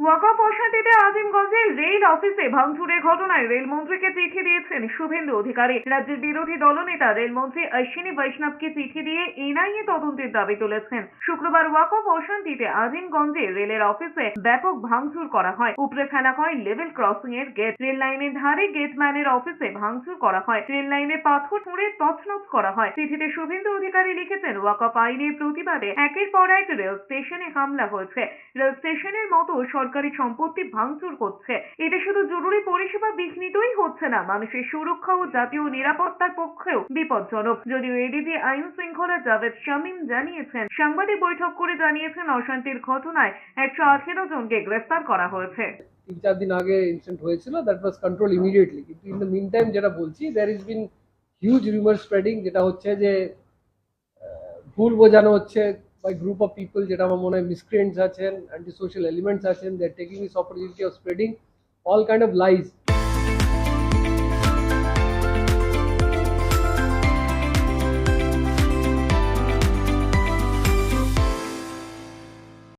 ওয়াকফ অশান্তিতে আজিমগঞ্জের রেল অফিসে ভাঙচুরের ঘটনায় রেলমন্ত্রীকে চিঠি দিয়েছেন শুভেন্দু অধিকারী। রাজ্যের বিরোধী দলনেতা রেলমন্ত্রী অশ্বিনী বৈষ্ণবকে চিঠি দিয়ে এনআইএ তদন্তের দাবি তুলেছেন। শুক্রবার ওয়াকফ অশান্তিতে আজিমগঞ্জে রেলের অফিসে ব্যাপক ভাঙচুর করা হয়। উপরে ফেলা হয় লেভেল ক্রসিং এর গেট। রেল লাইনের ধারে গেটম্যানের অফিসে ভাঙচুর করা হয়। রেল লাইনে পাথর ছুঁড়ে তছনছ করা হয়। চিঠিতে শুভেন্দু অধিকারী লিখেছেন ওয়াকফ আইনের প্রতিবাদে একের পর এক রেল স্টেশনে হামলা হয়েছে। রেল স্টেশনের মতো সরকারি সম্পত্তি ভাঙচুর করছে এতে শুধু জরুরি পরিষেবা বিঘ্নিতই হচ্ছে না, মানুষের সুরক্ষা ও জাতীয় নিরাপত্তার পক্ষেও বিপজ্জনক। যদিও এডিজি আইন শৃঙ্খলা জাভেদ শামীম জানিয়েছেন, সাংবাদিক বৈঠক করে জানিয়েছেন অশান্তির ঘটনায় একশো আঠেরো জনকে গ্রেফতার করা হয়েছে। তিন চার দিন আগে ইনসিডেন্ট হয়েছিল দ্যাট ওয়াজ কন্ট্রোল ইমিডিয়েটলি কিন্তু ইন দ্য মিন টাইম যেটা বলছি there is been huge rumour spreading যেটা হচ্ছে যে ভুল বোঝানো হচ্ছে বাই গ্রুপ অফ পিপল যেটা আমার মনে হয় মিসক্রিয়েন্টস আছেন অ্যান্টি সোশ্যাল এলিমেন্টস আছেন they are taking this opportunity of spreading all kind of lies